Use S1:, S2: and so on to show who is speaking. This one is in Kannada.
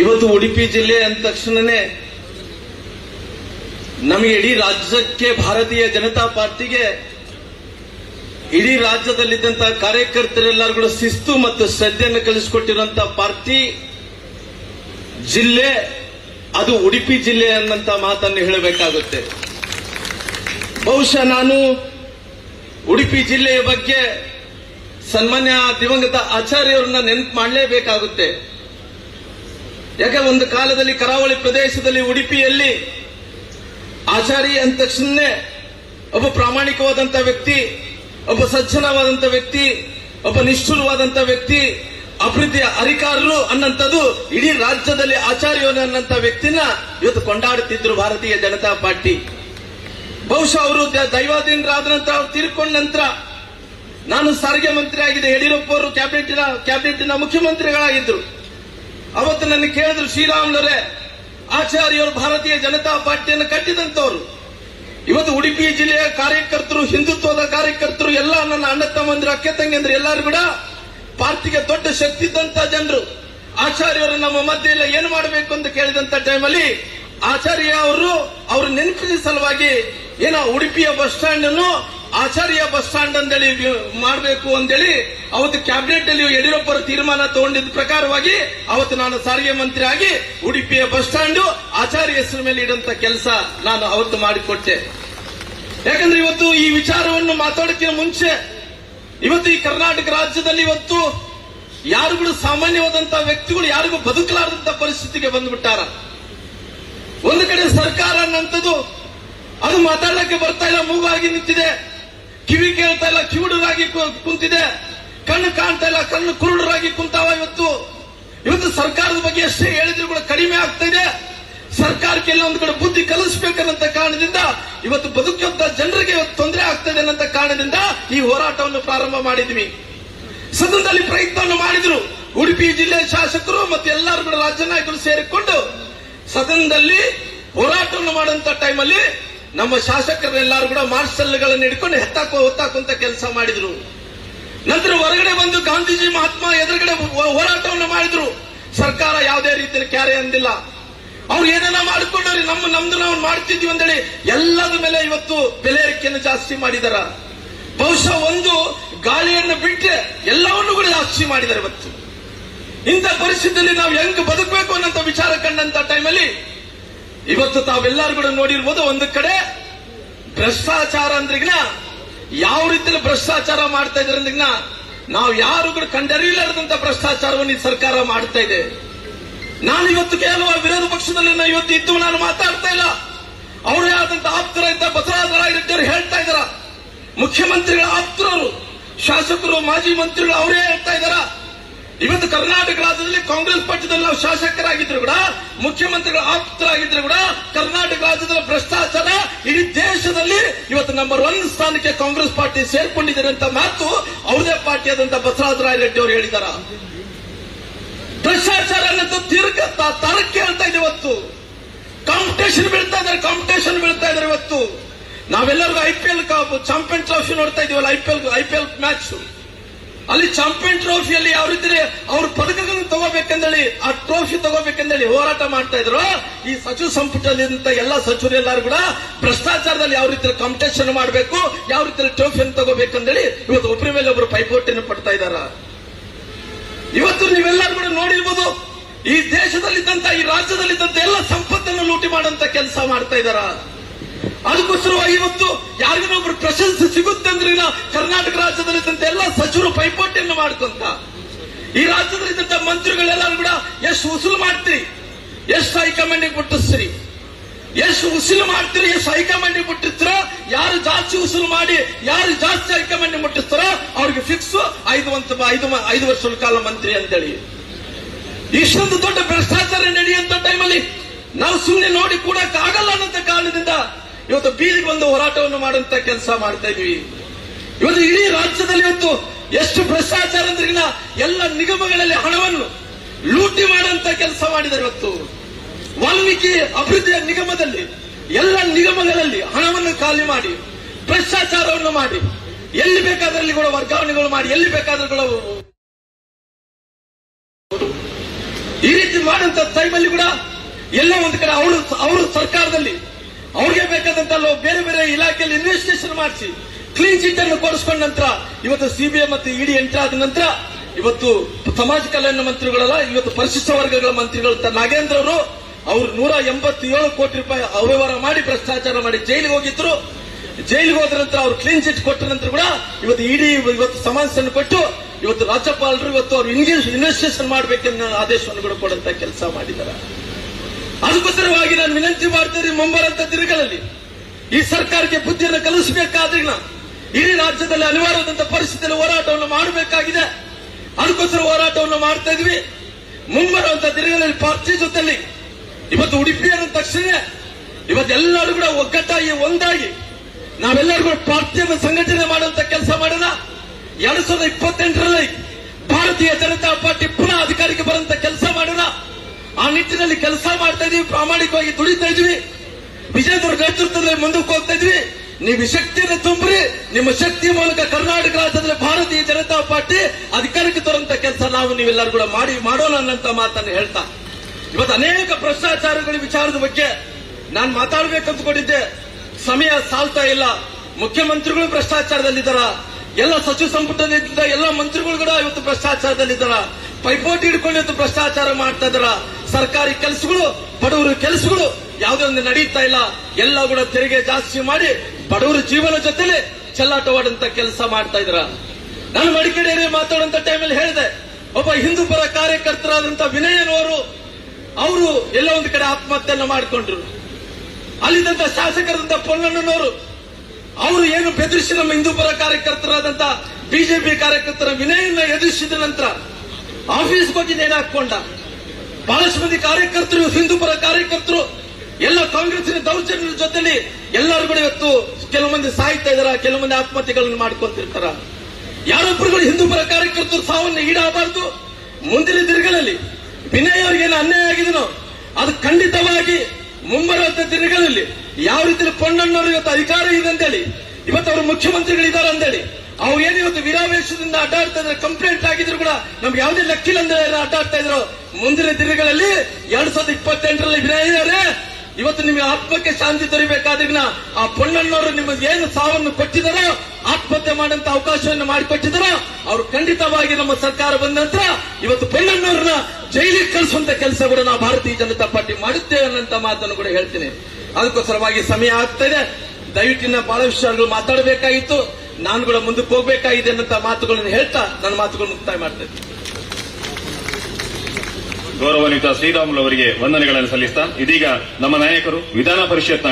S1: ಇವತ್ತು ಉಡುಪಿ ಜಿಲ್ಲೆ ಅಂದ ತಕ್ಷಣನೇ ನಮಗೆ ಇಡೀ ರಾಜ್ಯಕ್ಕೆ ಭಾರತೀಯ ಜನತಾ ಪಾರ್ಟಿಗೆ ಇಡೀ ರಾಜ್ಯದಲ್ಲಿದ್ದಂತಹ ಕಾರ್ಯಕರ್ತರೆಲ್ಲರೂ ಕೂಡ ಶಿಸ್ತು ಮತ್ತು ಶ್ರದ್ಧೆಯನ್ನು ಕಲಿಸಿಕೊಟ್ಟಿರುವಂತಹ ಪಾರ್ಟಿ ಜಿಲ್ಲೆ, ಅದು ಉಡುಪಿ ಜಿಲ್ಲೆ ಅನ್ನಂತ ಮಾತನ್ನು ಹೇಳಬೇಕಾಗುತ್ತೆ. ಬಹುಶಃ ನಾನು ಉಡುಪಿ ಜಿಲ್ಲೆಯ ಬಗ್ಗೆ ಸನ್ಮಾನ್ಯ ದಿವಂಗತ ಆಚಾರ್ಯವರನ್ನ ನೆನಪು ಮಾಡಲೇಬೇಕಾಗುತ್ತೆ. ಯಾಕೆ ಒಂದು ಕಾಲದಲ್ಲಿ ಕರಾವಳಿ ಪ್ರದೇಶದಲ್ಲಿ ಉಡುಪಿಯಲ್ಲಿ ಆಚಾರಿ ಅಂದ ತಕ್ಷಣನೇ ಒಬ್ಬ ಪ್ರಾಮಾಣಿಕವಾದಂತ ವ್ಯಕ್ತಿ, ಒಬ್ಬ ಸಜ್ಜನವಾದಂತ ವ್ಯಕ್ತಿ, ಒಬ್ಬ ನಿಷ್ಠುರವಾದಂತ ವ್ಯಕ್ತಿ ಅಭಿವೃದ್ಧಿಯ ಅರಿಕಾರರು ಅನ್ನಂಥದ್ದು ಇಡೀ ರಾಜ್ಯದಲ್ಲಿ ಆಚಾರ್ಯನ ಅನ್ನಂತ ವ್ಯಕ್ತಿನ ಇವತ್ತು ಕೊಂಡಾಡುತ್ತಿದ್ರು ಭಾರತೀಯ ಜನತಾ ಪಾರ್ಟಿ. ಬಹುಶಃ ಅವರು ದೈವಾಧೀನರಾದ ನಂತರ ಅವ್ರು ತೀರ್ಕೊಂಡ ನಂತರ ನಾನು ಸಾರಿಗೆ ಮಂತ್ರಿ ಆಗಿದೆ ಯಡಿಯೂರಪ್ಪ ಅವರು ಕ್ಯಾಬಿನೆಟ್ನ ಕ್ಯಾಬಿನೆಟ್ನ ಮುಖ್ಯಮಂತ್ರಿಗಳಾಗಿದ್ರು. ಅವತ್ತು ನನಗೆ ಕೇಳಿದ್ರು ಶ್ರೀರಾಮ್ಲರೇ ಆಚಾರ್ಯರು ಭಾರತೀಯ ಜನತಾ ಪಾರ್ಟಿಯನ್ನು ಕಟ್ಟಿದಂತವರು ಇವತ್ತು ಉಡುಪಿ ಜಿಲ್ಲೆಯ ಕಾರ್ಯಕರ್ತರು, ಹಿಂದುತ್ವದ ಕಾರ್ಯಕರ್ತರು ಎಲ್ಲ ನನ್ನ ಅಣ್ಣ ತಮ್ಮಂದಿರು, ಅಕ್ಕೆ ತಂಗಿಂದ್ರು ಎಲ್ಲರೂ ಕೂಡ ಪಾರ್ಟಿಗೆ ದೊಡ್ಡ ಶಕ್ತಿ ಇದ್ದಂತ ಜನರು. ಆಚಾರ್ಯರು ನಮ್ಮ ಮಧ್ಯೆ ಇಲ್ಲ ಏನು ಮಾಡಬೇಕು ಅಂತ ಕೇಳಿದಂತ ಟೈಮಲ್ಲಿ ಆಚಾರ್ಯ ಅವರು ಅವರು ನೆನಪಿನ ಸಲುವಾಗಿ ಏನೋ ಉಡುಪಿಯ ಬಸ್ ಸ್ಟ್ಯಾಂಡ್ ಅನ್ನು ಆಚಾರ್ಯ ಬಸ್ ಸ್ಟ್ಯಾಂಡ್ ಅಂತೇಳಿ ಮಾಡಬೇಕು ಅಂತೇಳಿ ಅವತ್ತು ಕ್ಯಾಬಿನೆಟ್ ಅಲ್ಲಿ ಯಡಿಯೂರಪ್ಪರ ತೀರ್ಮಾನ ತಗೊಂಡಿದ್ದ ಪ್ರಕಾರವಾಗಿ ಅವತ್ತು ನಾನು ಸಾರಿಗೆ ಮಂತ್ರಿ ಆಗಿ ಉಡುಪಿಯ ಬಸ್ ಸ್ಟ್ಯಾಂಡ್ ಆಚಾರ್ಯ ಹೆಸರು ಮೇಲೆ ಇಡಂತ ಕೆಲಸ ನಾನು ಅವತ್ತು ಮಾಡಿಕೊಟ್ಟೆ. ಯಾಕಂದ್ರೆ ಇವತ್ತು ಈ ವಿಚಾರವನ್ನು ಮಾತಾಡೋಕ್ಕಿಂತ ಮುಂಚೆ ಇವತ್ತು ಈ ಕರ್ನಾಟಕ ರಾಜ್ಯದಲ್ಲಿ ಇವತ್ತು ಯಾರುಗಳು ಸಾಮಾನ್ಯವಾದಂತಹ ವ್ಯಕ್ತಿಗಳು ಯಾರಿಗೂ ಬದುಕಲಾರದಂತ ಪರಿಸ್ಥಿತಿಗೆ ಬಂದ್ಬಿಟ್ಟಾರ. ಒಂದು ಕಡೆ ಸರ್ಕಾರ ಅನ್ನಂಥದ್ದು ಅದು ಮಾತಾಡಕ್ಕೆ ಬರ್ತಾ ಇಲ್ಲ ಮೂಗಾಗಿ ನಿಂತಿದೆ. ಕಿವಿ ಕೇಳ್ತಾ ಇಲ್ಲ, ಕಿವುಡರಾಗಿ ಕುಂತಿದೆ. ಕಣ್ಣು ಕಾಣ್ತಾ ಇಲ್ಲ, ಕಣ್ಣು ಕುರುಡರಾಗಿ ಕುಂತಾವ ಇವತ್ತು. ಇವತ್ತು ಸರ್ಕಾರದ ಬಗ್ಗೆ ಎಷ್ಟೇ ಹೇಳಿದ್ರು ಕೂಡ ಕಡಿಮೆ ಆಗ್ತಾ ಇದೆ. ಸರ್ಕಾರಕ್ಕೆ ಎಲ್ಲ ಒಂದು ಕಡೆ ಬುದ್ಧಿ ಕಲಿಸ್ಬೇಕನ್ನಂತ ಕಾರಣದಿಂದ ಇವತ್ತು ಬದುಕಂತ ಜನರಿಗೆ ಇವತ್ತು ತೊಂದರೆ ಇದೆ ಅನ್ನಂತ ಕಾರಣದಿಂದ ಈ ಹೋರಾಟವನ್ನು ಪ್ರಾರಂಭ ಮಾಡಿದ್ವಿ. ಸದನದಲ್ಲಿ ಪ್ರಯತ್ನವನ್ನು ಮಾಡಿದ್ರು. ಉಡುಪಿ ಜಿಲ್ಲೆ ಶಾಸಕರು ಮತ್ತೆ ಎಲ್ಲರೂ ಕೂಡ ರಾಜ್ಯ ನಾಯಕರು ಸೇರಿಕೊಂಡು ಸದನದಲ್ಲಿ ಹೋರಾಟವನ್ನು ಮಾಡುವಂತ ಟೈಮಲ್ಲಿ ನಮ್ಮ ಶಾಸಕರೆಲ್ಲರೂ ಕೂಡ ಮಾರ್ಷಲ್ಗಳನ್ನು ಹಿಡ್ಕೊಂಡು ಹೆತ್ತಾಕೋ ಹೊತ್ತಾಕುವಂತ ಕೆಲಸ ಮಾಡಿದ್ರು. ನಂತರ ಹೊರಗಡೆ ಬಂದು ಗಾಂಧೀಜಿ ಮಹಾತ್ಮ ಎದುರುಗಡೆ ಹೋರಾಟವನ್ನು ಮಾಡಿದ್ರು. ಸರ್ಕಾರ ಯಾವುದೇ ರೀತಿಯಲ್ಲಿ ಕ್ಯಾರೆ ಅಂದಿಲ್ಲ. ಅವ್ರು ಏನೇನ ಮಾಡಿಕೊಂಡ್ರಿ ನಮ್ಮ ನಮ್ದು ನಾವು ಮಾಡ್ತಿದ್ವಿ ಅಂತೇಳಿ ಎಲ್ಲದ ಮೇಲೆ ಇವತ್ತು ಬೆಲೆ ಏರಿಕೆಯನ್ನು ಜಾಸ್ತಿ ಮಾಡಿದಾರ. ಬಹುಶಃ ಒಂದು ಗಾಳಿಯನ್ನು ಬಿಟ್ಟರೆ ಎಲ್ಲವನ್ನು ಕೂಡ ಜಾಸ್ತಿ ಮಾಡಿದ್ದಾರೆ ಇವತ್ತು. ಇಂಥ ಪರಿಸ್ಥಿತಿಯಲ್ಲಿ ನಾವು ಹೆಂಗ್ ಬದುಕಬೇಕು ಟೈಮಲ್ಲಿ ಇವತ್ತು ತಾವೆಲ್ಲರೂ ಕೂಡ ನೋಡಿರ್ಬೋದು ಒಂದು ಕಡೆ ಭ್ರಷ್ಟಾಚಾರ ಅಂದ್ರಿಗ್ನ ಯಾವ ರೀತಿಯಲ್ಲಿ ಭ್ರಷ್ಟಾಚಾರ ಮಾಡ್ತಾ ಇದ್ರೆ ಅಂದ್ರಿಗ್ನ ನಾವು ಯಾರು ಕೂಡ ಕಂಡರಿಲಾರದಂತ ಭ್ರಷ್ಟಾಚಾರವನ್ನು ಈ ಸರ್ಕಾರ ಮಾಡ್ತಾ ಇದೆ. ನಾನು ಇವತ್ತು ಕೇವಲ ವಿರೋಧ ಪಕ್ಷದಲ್ಲಿ ನಾನು ಇವತ್ತು ಇದ್ದು ನಾನು ಮಾತಾಡ್ತಾ ಇಲ್ಲ. ಅವರೇ ಆದಂತ ಆಪ್ತರ ಇದ್ದ ಬಸವರಾಜ ರಾಯರೆಡ್ಡಿಯವರು ಹೇಳ್ತಾ ಇದ್ದಾರ. ಮುಖ್ಯಮಂತ್ರಿಗಳ ಆಪ್ತರವರು ಶಾಸಕರು, ಮಾಜಿ ಮಂತ್ರಿಗಳು ಅವರೇ ಹೇಳ್ತಾ ಇದಾರ ಇವತ್ತು ಕರ್ನಾಟಕ ರಾಜ್ಯದಲ್ಲಿ ಕಾಂಗ್ರೆಸ್ ಪಕ್ಷದಲ್ಲಿ ನಾವು ಶಾಸಕರಾಗಿದ್ರು ಕೂಡ, ಮುಖ್ಯಮಂತ್ರಿಗಳ ಆಪ್ತರಾಗಿದ್ರು ಕೂಡ ಕರ್ನಾಟಕ ರಾಜ್ಯದಲ್ಲಿ ಭ್ರಷ್ಟಾಚಾರ ಇಡೀ ದೇಶದಲ್ಲಿ ಇವತ್ತು ನಂಬರ್ ಒನ್ ಸ್ಥಾನಕ್ಕೆ ಕಾಂಗ್ರೆಸ್ ಪಾರ್ಟಿ ಸೇರ್ಕೊಂಡಿದ್ದಾರೆ ಅಂತ ಮಾತು ಅವ್ರದೇ ಪಾರ್ಟಿ ಆದಂತ ಬಸವರಾಜ ರಾಯರೆಡ್ಡಿ ಅವರು ಹೇಳಿದಾರ. ಭ್ರಷ್ಟಾಚಾರ ಅನ್ನೋದು ದೀರ್ಘ ತರಕ್ಕೆ ಹೇಳ್ತಾ ಇದೆ ಇವತ್ತು. ಕಾಂಪಿಟೇಷನ್ ಬೀಳ್ತಾ ಇದ್ದಾರೆ ಕಾಂಪಿಟೇಷನ್ ಬೀಳ್ತಾ ಇದ್ದಾರೆ ಇವತ್ತು. ನಾವೆಲ್ಲರಿಗೂ I P L champion trophy ನೋಡ್ತಾ ಇದೀವಲ್ಲ I P L I P L match ಅಲ್ಲಿ ಚಾಂಪಿಯನ್ ಟ್ರೋಫಿಯಲ್ಲಿ ಯಾವ ರೀತಿ ಅವ್ರ ಪದಕಗಳನ್ನು ತಗೋಬೇಕಂದೇಳಿ, ಆ ಟ್ರೋಫಿ ತಗೋಬೇಕಂದೇಳಿ ಹೋರಾಟ ಮಾಡ್ತಾ ಇದ್ರು. ಈ ಸಚಿವ ಸಂಪುಟದಿಂದ ಎಲ್ಲ ಸಚಿವರು ಎಲ್ಲರೂ ಕೂಡ ಭ್ರಷ್ಟಾಚಾರದಲ್ಲಿ ಯಾವ ರೀತಿ ಕಾಂಪಿಟೇಷನ್ ಮಾಡಬೇಕು, ಯಾವ ರೀತಿ ಟ್ರೋಫಿಯನ್ನು ತಗೋಬೇಕಂದೇಳಿ ಇವತ್ತು ಒಬ್ಬರ ಮೇಲೆ ಒಬ್ಬರು ಪೈಪೋಟಿಯನ್ನು ಪಡ್ತಾ ಇದ್ದಾರ ಇವತ್ತು ನೀವೆಲ್ಲರೂ ಕೂಡ ನೋಡಿರ್ಬೋದು, ಈ ದೇಶದಲ್ಲಿದ್ದಂತ, ಈ ರಾಜ್ಯದಲ್ಲಿದ್ದಂತ ಎಲ್ಲ ಸಂಪತ್ತನ್ನು ಲೂಟಿ ಮಾಡುವಂತ ಕೆಲಸ ಮಾಡ್ತಾ ಇದಾರ. ಅದಕ್ಕೋಸ್ಕರವಾಗಿ ಇವತ್ತು ಯಾರಿಗೊಬ್ಬರು ಪ್ರಶಂಸೆ ಸಿಗುತ್ತೆ ಅಂದ್ರೆ ಕರ್ನಾಟಕ ರಾಜ್ಯದಲ್ಲಿ ಎಲ್ಲ ಸಚಿವರು ಪೈಪೋಟಿಯನ್ನು ಮಾಡ್ಕೊಂತ. ಈ ರಾಜ್ಯದಲ್ಲಿದ್ದಂತ ಮಂತ್ರಿಗಳೆಲ್ಲರೂ ಕೂಡ ಎಷ್ಟು ಉಸುಲು ಮಾಡ್ತೀರಿ? ಎಷ್ಟು ಹೈಕಮಾಂಡಿಗೆ ಮುಟ್ಟಿಸ್ತೀರಿ ಎಷ್ಟು ಉಸಿಲು ಮಾಡ್ತೀರಿ? ಎಷ್ಟು ಹೈಕಮಾಂಡ್ ಮುಟ್ಟಿಸ್ತಾರ ಯಾರು ಜಾಸ್ತಿ ಉಸಿಲು ಮಾಡಿ, ಯಾರು ಜಾಸ್ತಿ ಹೈಕಮಾಂಡ್ ಮುಟ್ಟಿಸ್ತಾರ ಅವ್ರಿಗೆ ಫಿಕ್ಸ್ ಐದು ಐದು ಐದು ವರ್ಷದ ಕಾಲ ಮಂತ್ರಿ ಅಂತೇಳಿ. ಇಷ್ಟೊಂದು ದೊಡ್ಡ ಭ್ರಷ್ಟಾಚಾರ ನಡೆಯುವಂತ ಟೈಮಲ್ಲಿ ನಾವು ಸುಮ್ಮನೆ ನೋಡಿ ಕೂಡಕ್ಕಾಗಲ್ಲ ಅನ್ನೋ ಕಾರಣದಿಂದ ಇವತ್ತು ಬೀದಿಗೆ ಬಂದು ಹೋರಾಟವನ್ನು ಮಾಡುವಂತ ಕೆಲಸ ಮಾಡ್ತಾ ಇದೀವಿ. ಇವತ್ತು ಇಡೀ ರಾಜ್ಯದಲ್ಲಿ ಇವತ್ತು ಎಷ್ಟು ಭ್ರಷ್ಟಾಚಾರ ಅಂದ್ರೆ ಎಲ್ಲ ನಿಗಮಗಳಲ್ಲಿ ಹಣವನ್ನು ಲೂಟಿ ಮಾಡುವಂತ ಕೆಲಸ ಮಾಡಿದ್ದಾರೆ ಇವತ್ತು. ವಾಲ್ಮೀಕಿ ಅಭಿವೃದ್ಧಿಯ ನಿಗಮದಲ್ಲಿ ಎಲ್ಲ ನಿಗಮಗಳಲ್ಲಿ ಹಣವನ್ನು ಖಾಲಿ ಮಾಡಿ, ಭ್ರಷ್ಟಾಚಾರವನ್ನು ಮಾಡಿ, ಎಲ್ಲಿ ಬೇಕಾದ್ರಲ್ಲಿ ಕೂಡ ವರ್ಗಾವಣೆಗಳು ಮಾಡಿ, ಎಲ್ಲಿ ಬೇಕಾದ್ರೂ ಕೂಡ ಈ ರೀತಿ ಮಾಡುವಂತ ಟೈಮಲ್ಲಿ ಕೂಡ ಎಲ್ಲ ಒಂದು ಕಡೆ ಅವರು ಅವರು ಸರ್ಕಾರದಲ್ಲಿ ಅವ್ರಿಗೆ ಬೇಕಾದಂತ ಬೇರೆ ಬೇರೆ ಇಲಾಖೆಯಲ್ಲಿ ಇನ್ವೆಸ್ಟಿಗೇಷನ್ ಮಾಡಿಸಿ ಕ್ಲೀನ್ ಚಿಟ್ ಅನ್ನು ಕೊಡಿಸ್ಕೊಂಡ ನಂತರ, ಇವತ್ತು ಸಿಬಿಐ ಮತ್ತು ಇಡಿ ಎಂಟರ್ ಆದ ನಂತರ, ಇವತ್ತು ಸಮಾಜ ಕಲ್ಯಾಣ ಮಂತ್ರಿಗಳಲ್ಲ, ಇವತ್ತು ಪರಿಶಿಷ್ಟ ವರ್ಗಗಳ ಮಂತ್ರಿಗಳು ನಾಗೇಂದ್ರ ಅವರು ಅವರು ನೂರ ಎಂಬತ್ತೇಳು ಕೋಟಿ ರೂಪಾಯಿ ಅವ್ಯವಹಾರ ಮಾಡಿ ಭ್ರಷ್ಟಾಚಾರ ಮಾಡಿ ಜೈಲಿಗೆ ಹೋಗಿದ್ರು. ಜೈಲಿಗೆ ಹೋದ ನಂತರ ಅವ್ರು ಕ್ಲೀನ್ ಚಿಟ್ ಕೊಟ್ಟ ನಂತರ ಕೂಡ ಇವತ್ತು ಇಡಿ ಇವತ್ತು ಸಮನ್ಸನ್ನು ಕೊಟ್ಟು, ಇವತ್ತು ರಾಜ್ಯಪಾಲರು ಇವತ್ತು ಅವರು ಇನ್ವೆಸ್ಟಿಗೇಷನ್ ಮಾಡಬೇಕೆನ್ನೋ ಆದೇಶವನ್ನು ಕೂಡ ಕೊಡುವಂತ ಕೆಲಸ ಮಾಡಿದ್ದಾರೆ. ಅದಕ್ಕೋಸ್ಕರವಾಗಿ ನಾನು ವಿನಂತಿ ಮಾಡ್ತೇನೆ ಮುಂಬರಂತ ದಿನಗಳಲ್ಲಿ ಈ ಸರ್ಕಾರಕ್ಕೆ ಬುದ್ಧಿಯನ್ನು ಕಲಿಸಬೇಕಾದ್ರೆ ಇಡೀ ರಾಜ್ಯದಲ್ಲಿ ಅನಿವಾರ್ಯವಾದಂತ ಪರಿಸ್ಥಿತಿಯಲ್ಲಿ ಹೋರಾಟವನ್ನು ಮಾಡಬೇಕಾಗಿದೆ. ಅದಕ್ಕೋಸ್ಕರ ಹೋರಾಟವನ್ನು ಮಾಡ್ತಾ ಇದ್ವಿ. ಮುಂಬರುವಂತ ದಿನಗಳಲ್ಲಿ ಪಾರ್ಟಿ ಜೊತೆಲಿ ಇವತ್ತು ಉಡುಪಿ ಅನ್ನೋ ತಕ್ಷಣ ಇವತ್ತೆಲ್ಲರೂ ಕೂಡ ಒಗ್ಗಟ್ಟಾಗಿ, ಒಂದಾಗಿ ನಾವೆಲ್ಲರೂ ಕೂಡ ಪಾರ್ಟಿಯನ್ನು ಸಂಘಟನೆ ಮಾಡುವಂತ ಕೆಲಸ ಮಾಡೋಣ. ಎರಡ್ ಸಾವಿರದ ಇಪ್ಪತ್ತೆಂಟರಲ್ಲಿ ಭಾರತೀಯ ಜನತಾ ಪಾರ್ಟಿ ಪುನಃ ಅಧಿಕಾರಕ್ಕೆ ಬರುವಂತ ಕೆಲಸ ಮಾಡೋಣ. ಆ ನಿಟ್ಟಿನಲ್ಲಿ ಕೆಲಸ ಮಾಡ್ತಾ ಇದೀವಿ, ಪ್ರಾಮಾಣಿಕವಾಗಿ ದುಡಿತಾ ಇದ್ವಿ. ವಿಜಯದವರ ನೇತೃತ್ವದಲ್ಲಿ ಮುಂದಕ್ಕೆ ಹೋಗ್ತಾ ಇದ್ವಿ. ನೀವು ಶಕ್ತಿಯನ್ನು ತುಂಬ್ರಿ, ನಿಮ್ಮ ಶಕ್ತಿ ಮೂಲಕ ಕರ್ನಾಟಕ ರಾಜ್ಯದಲ್ಲಿ ಭಾರತೀಯ ಜನತಾ ಪಾರ್ಟಿ ಅಧಿಕಾರಕ್ಕೆ ತರುವಂತ ಕೆಲಸ ನಾವು ನೀವೆಲ್ಲರೂ ಕೂಡ ಮಾಡಿ, ಮಾಡೋಣ ಅನ್ನಂತ ಮಾತನ್ನು ಹೇಳ್ತಾ. ಇವತ್ತು ಅನೇಕ ಭ್ರಷ್ಟಾಚಾರಗಳ ವಿಚಾರದ ಬಗ್ಗೆ ನಾನು ಮಾತಾಡಬೇಕಂತಕೊಂಡಿದ್ದೆ ಸಮಯ ಸಾಲ್ತಾ ಇಲ್ಲ. ಮುಖ್ಯಮಂತ್ರಿಗಳು ಭ್ರಷ್ಟಾಚಾರದಲ್ಲಿದ್ದಾರ. ಎಲ್ಲ ಸಚಿವ ಸಂಪುಟದಲ್ಲಿದ್ದ ಎಲ್ಲ ಮಂತ್ರಿಗಳು ಕೂಡ ಇವತ್ತು ಭ್ರಷ್ಟಾಚಾರದಲ್ಲಿದ್ದಾರ. ಪೈಪೋಟಿ ಹಿಡ್ಕೊಂಡು ಇವತ್ತು ಭ್ರಷ್ಟಾಚಾರ ಮಾಡ್ತಾ ಇದಾರ ಸರ್ಕಾರಿ ಕೆಲಸಗಳು, ಬಡವರ ಕೆಲಸಗಳು ಯಾವುದೇ ಒಂದು ನಡೀತಾ ಇಲ್ಲ. ಎಲ್ಲ ಕೂಡ ತೆರಿಗೆ ಜಾಸ್ತಿ ಮಾಡಿ ಬಡವರ ಜೀವನ ಜೊತೆಲೆ ಚೆಲ್ಲಾಟವಾಡಂತ ಕೆಲಸ ಮಾಡ್ತಾ ಇದ್ರ. ನಾನು ಮಡಿಕೇರಿಯಲ್ಲಿ ಮಾತಾಡುವಂತ ಟೈಮಲ್ಲಿ ಹೇಳಿದೆ, ಒಬ್ಬ ಹಿಂದೂ ಪರ ಕಾರ್ಯಕರ್ತರಾದಂತ ವಿನಯನವರು ಅವರು ಎಲ್ಲ ಒಂದು ಕಡೆ ಆತ್ಮಹತ್ಯೆಯನ್ನ ಮಾಡಿಕೊಂಡ್ರು. ಅಲ್ಲಿದ್ದಂತ ಶಾಸಕರಾದಂತ ಪೊನ್ನಣ್ಣನವರು, ಅವರು ಏನು ಬೆದರಿಸಿ ನಮ್ಮ ಹಿಂದೂ ಪರ ಕಾರ್ಯಕರ್ತರಾದಂತ ಬಿಜೆಪಿ ಕಾರ್ಯಕರ್ತರ ವಿನಯನ್ನ ಎದುರಿಸಿದ ನಂತರ ಆಫೀಸ್ಗೆ ಹೋಗಿ ನೇಣು ಬಹಳಷ್ಟು ಮಂದಿ ಕಾರ್ಯಕರ್ತರು ಹಿಂದೂ ಪರ ಕಾರ್ಯಕರ್ತರು, ಎಲ್ಲ ಕಾಂಗ್ರೆಸ್ಸಿನ ದೌರ್ಜನ್ಯದ ಜೊತೆಲಿ ಎಲ್ಲರೂ ಕೂಡ ಇವತ್ತು ಕೆಲವು ಮಂದಿ ಸಾಯ್ತಾ ಇದಾರ, ಕೆಲವು ಮಂದಿ ಆತ್ಮಹತ್ಯೆಗಳನ್ನು ಮಾಡ್ಕೊಂತಿರ್ತಾರ ಯಾರೊಬ್ಬರುಗಳು ಹಿಂದೂ ಪರ ಕಾರ್ಯಕರ್ತರು ಸಾವನ್ನು ಈಡಾಗಬಾರದು. ಮುಂದಿನ ದಿನಗಳಲ್ಲಿ ವಿನಯ್ ಅವರಿಗೇನು ಅನ್ಯಾಯ ಆಗಿದನೋ, ಅದು ಖಂಡಿತವಾಗಿ ಮುಂಬರುವಂತ ದಿನಗಳಲ್ಲಿ ಯಾವ ರೀತಿಯಲ್ಲಿ ಪೊಣ್ಣಣ್ಣವರು ಇವತ್ತು ಅಧಿಕಾರ ಇದೆ ಅಂತೇಳಿ, ಇವತ್ತು ಅವರು ಮುಖ್ಯಮಂತ್ರಿಗಳಿದ್ದಾರೆ ಅಂತೇಳಿ ಅವ್ರು ಏನು ಇವತ್ತು ವಿರಾವೇಶದಿಂದ ಅಡ್ಡಾಡ್ತಾ ಇದ್ರೆ ಕಂಪ್ಲೇಂಟ್ ಆಗಿದ್ರು ಕೂಡ ನಮ್ಗೆ ಯಾವುದೇ ಲೆಕ್ಕಿಲ್ಲ ಅಂದ್ರೆ ಅಡ್ಡಾಡ್ತಾ ಇದ್ರು? ಮುಂದಿನ ದಿನಗಳಲ್ಲಿ ಎರಡ್ ಸಾವಿರದ ಇಪ್ಪತ್ತೆಂಟರಲ್ಲಿ ವಿನಯ್ ಅವರೇ ಇವತ್ತು ನಿಮಗೆ ಆತ್ಮಕ್ಕೆ ಶಾಂತಿ ದೊರಿಬೇಕಾದ್ರೆ ಆ ಪೊನ್ನಣ್ಣವರು ನಿಮಗೆ ಏನು ಸಾವನ್ನು ಕೊಟ್ಟಿದ್ದಾರೋ, ಆತ್ಮಹತ್ಯೆ ಮಾಡಂತ ಅವಕಾಶವನ್ನು ಮಾಡಿಕೊಟ್ಟಿದ್ದಾರೋ, ಅವರು ಖಂಡಿತವಾಗಿ ನಮ್ಮ ಸರ್ಕಾರ ಬಂದ ನಂತರ ಇವತ್ತು ಪೊಣ್ಣಣ್ಣವ್ರನ್ನ ಜೈಲಿಗೆ ಕಳಿಸುವಂತ ಕೆಲಸ ಕೂಡ ನಾವು ಭಾರತೀಯ ಜನತಾ ಪಾರ್ಟಿ ಮಾಡುತ್ತೇವೆ ಅನ್ನಂತ ಮಾತನ್ನು ಕೂಡ ಹೇಳ್ತೀನಿ. ಅದಕ್ಕೋಸ್ಕರವಾಗಿ ಸಮಯ ಆಗ್ತಾ ಇದೆ. ದಯವಿಟ್ಟಿನ ಬಹಳ ವಿಷಯಗಳು ಮಾತಾಡಬೇಕಾಗಿತ್ತು. ನಾನು ಕೂಡ ಮುಂದಕ್ಕೆ ಹೋಗ್ಬೇಕಾಗಿದೆ ಅನ್ನಂತ ಮಾತುಗಳನ್ನು ಹೇಳ್ತಾ ನನ್ನ ಮಾತುಗಳನ್ನು ಮುಕ್ತಾಯ ಮಾಡ್ತಾ ಇದ್ದೀನಿ
S2: ಗೌರವಾನ್ವಿತ ಶ್ರೀರಾಮುಲು ಅವರಿಗೆ ವಂದನೆಗಳನ್ನು ಸಲ್ಲಿಸ್ತಾ ಇದೀಗ ನಮ್ಮ ನಾಯಕರು ವಿಧಾನ ಪರಿಷತ್ನ